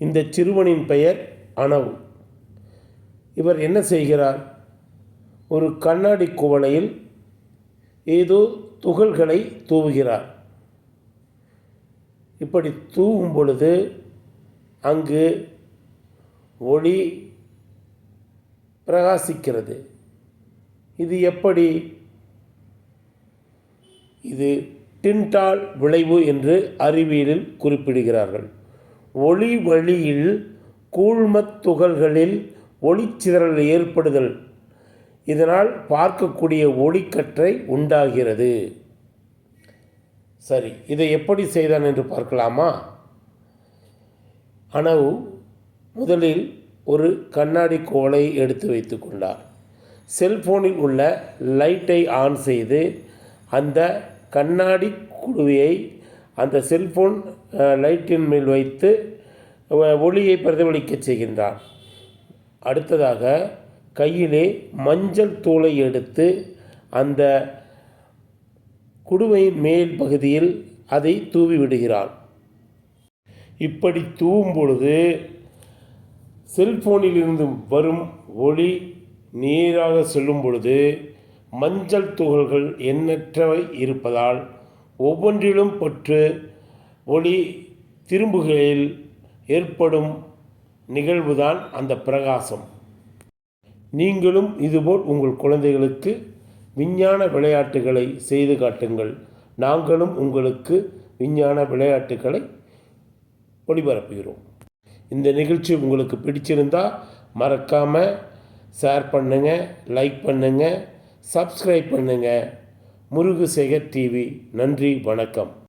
இந்த சிறுவனின் பெயர் அனவு. இவர் என்ன செய்கிறார்? ஒரு கண்ணாடி குவளையில் ஏதோ துகள்களை தூவுகிறார். இப்படி தூவும் பொழுது அங்கு ஒளி பிரகாசிக்கிறது. இது எப்படி? இது டின்டால் விளைவு என்று அறிவியலில் குறிப்பிடுகிறார்கள். ஒளி வழியில் கூழ்மத் துகள்களில் ஒளிச்சிதறல் ஏற்படுதல். இதனால் பார்க்கக்கூடிய ஒளிக்கற்றை உண்டாகிறது. சரி இதை எப்படி செய்தான் என்று பார்க்கலாமா? அனவு முதலில் ஒரு கண்ணாடி கோலை எடுத்து வைத்து கொண்டார். செல்போனில் உள்ள லைட்டை ஆன் செய்து அந்த கண்ணாடி குழுவையை அந்த செல்ஃபோன் லைட்டின் மேல் வைத்து ஒளியை பிரதிபலிக்கச் செய்கின்றார். அடுத்ததாக கையிலே மஞ்சள் தூளை எடுத்து அந்த குடுவையின் மேல் பகுதியில் அதை தூவி விடுகிறார். இப்படி தூவும் பொழுது செல்போனிலிருந்து வரும் ஒளி நேராக செல்லும் பொழுது மஞ்சள் துகள்கள் எண்ணற்றவை இருப்பதால் ஒவ்வொன்றிலும் பற்று ஒளி திரும்புகையில் ஏற்படும் நிகழ்வுதான் அந்த பிரகாசம். நீங்களும் இதுபோல் உங்கள் குழந்தைகளுக்கு விஞ்ஞான விளையாட்டுகளை செய்து காட்டுங்கள். நாங்களும் உங்களுக்கு விஞ்ஞான விளையாட்டுகளை ஒளிபரப்புகிறோம். இந்த நிகழ்ச்சி உங்களுக்கு பிடிச்சிருந்தால் மறக்காமல் ஷேர் பண்ணுங்கள் லைக் பண்ணுங்கள் சப்ஸ்கிரைப் பண்ணுங்கள் முருகுசேகர் டிவி. நன்றி வணக்கம்.